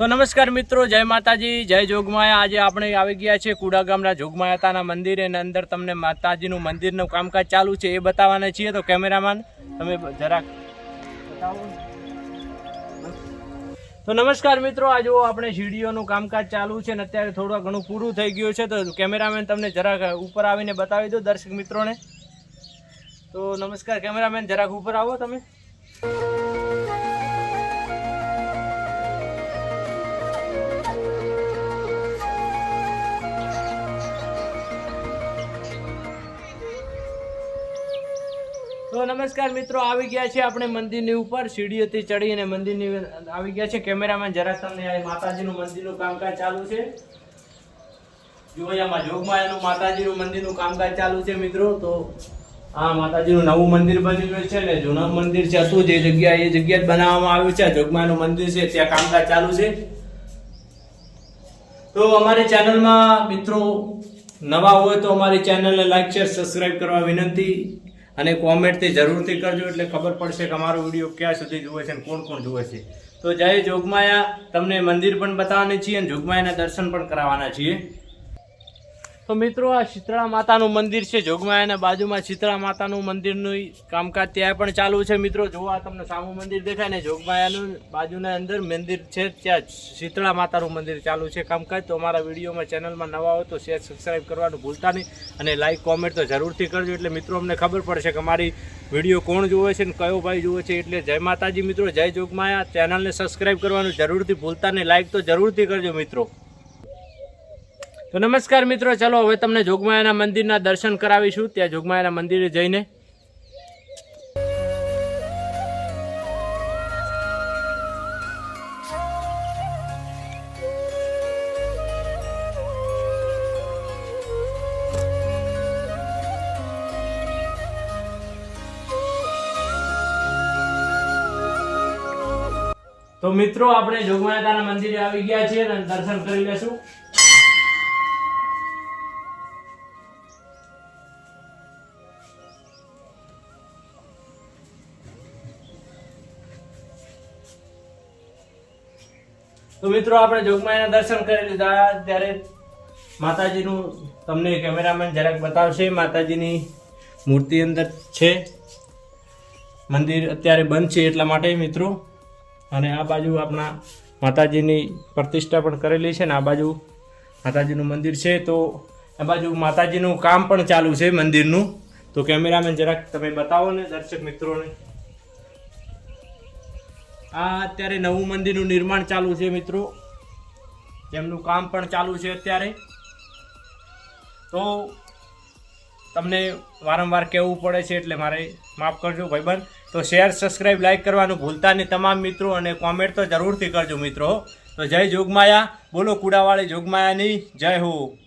તો નમસ્કાર મિત્રો, જય માતાજી, જય જોગમાયા. આજે આપણે આવી ગયા છે કુડા ગામના જોગમાયાતાના મંદિરે અને અંદર તમને માતાજીનું મંદિરનું કામકાજ ચાલુ છે એ બતાવવાના છીએ. તો કેમેરામેન, તમે જરાક બતાવો તો નમસ્કાર મિત્રો, આ જુઓ આપણે સીડીઓનું કામકાજ ચાલુ છે અને અત્યારે થોડું ઘણું પૂરું થઈ ગયું છે. તો કેમેરામેન તમને જરાક ઉપર આવીને બતાવી દો દર્શક મિત્રોને. તો નમસ્કાર, કેમેરામેન, જરાક ઉપર આવો તમે. તો નમસ્કાર મિત્રો, આવી ગયા છે આપણે મંદિરની ઉપર. સીડીઓથી ચડીને મંદિરની આવી ગયા છે કેમેરામાં જરાક તમને માતાજીનું મંદિરનું કામકાજ ચાલુ છે. જો અહીંયામાં જોગમાયાનું માતાજીનું મંદિરનું કામકાજ ચાલુ છે મિત્રો. તો આ માતાજીનું નવું મંદિર બની ગયું છે ને જૂનું મંદિર છે. હતું જે જગ્યા એ જગ્યા બનાવવામાં આવ્યું છે. જોગમાયાનું મંદિર છે. ત્યાં કામકાજ ચાલુ છે. તો અમારી ચેનલમાં મિત્રો નવા હોય તો અમારી ચેનલને લાઈક શેર સબસ્ક્રાઈબ કરવા વિનંતી. અને કોમેન્ટથી જરૂરથી કરજો એટલે ખબર પડશે કે અમારો વીડિયો ક્યાં સુધી જુએ છે અને કોણ કોણ જુએ છે. તો જય જોગમાયા, તમને મંદિર પણ બતાવવાની છીએ અને જોગમાયાના દર્શન પણ કરાવવાના છીએ. તો મિત્રો, આ શીતળા માતાનું મંદિર છે. જોગમાયાના બાજુમાં શીતળા માતાનું મંદિરનું કામકાજ ત્યાં પણ ચાલુ છે. મિત્રો જો આ તમને સામું મંદિર દેખાય ને, જોગમાયાનું બાજુના અંદર મંદિર છે. ત્યાં શીતળા માતાનું મંદિર ચાલુ છે કામકાજ. તો અમારા વિડીયોમાં ચેનલમાં નવા હો તો શેર સબસ્ક્રાઈબ કરવાનું ભૂલતા નહીં અને લાઇક કોમેન્ટ તો જરૂરથી કરજો. એટલે મિત્રો, અમને ખબર પડશે કે મારી વીડિયો કોણ જુએ છે ને કયો ભાઈ જુએ છે. એટલે જય માતાજી મિત્રો, જય જોગમાયા. ચેનલને સબસ્ક્રાઈબ કરવાનું જરૂરથી ભૂલતા નહીં. લાઇક તો જરૂરથી કરજો મિત્રો. તો નમસ્કાર મિત્રો, ચાલો હવે તમને જોગમાયાના મંદિરના દર્શન કરાવીશું. ત્યાં જોગમાયાના મંદિરે જઈને તો મિત્રો, આપણે જોગમાયાના મંદિરે આવી ગયા છીએ અને દર્શન કરી લેશું. તો મિત્રો, આપણે જોગમાયાના દર્શન કરી લીધા. ત્યારે માતાજીનું તમને કેમેરામેન જરાક બતાવશે. માતાજીની મૂર્તિ અંદર છે. મંદિર અત્યારે બંધ છે એટલા માટે મિત્રો. અને આ બાજુ આપણા માતાજીની પ્રતિષ્ઠા પણ કરેલી છે ને આ બાજુ માતાજીનું મંદિર છે. તો આ બાજુ માતાજીનું કામ પણ ચાલુ છે મંદિરનું. તો કેમેરામેન જરાક તમે બતાવો ને દર્શક મિત્રોને. આ અત્યારે નવું મંદિરનું નિર્માણ ચાલુ છે મિત્રો. તેમનું કામ પણ ચાલુ છે અત્યારે. તો તમને વારંવાર કહેવું પડે છે એટલે મારે માફ કરજો ભાઈબંધ. તો શેર સબસ્ક્રાઈબ લાઈક કરવાનું ભૂલતા નહીં તમામ મિત્રો અને કોમેન્ટ તો જરૂરથી કરજો મિત્રો. તો જય જોગમાયા. બોલો કુડાવાળી જોગમાયાની જય હો.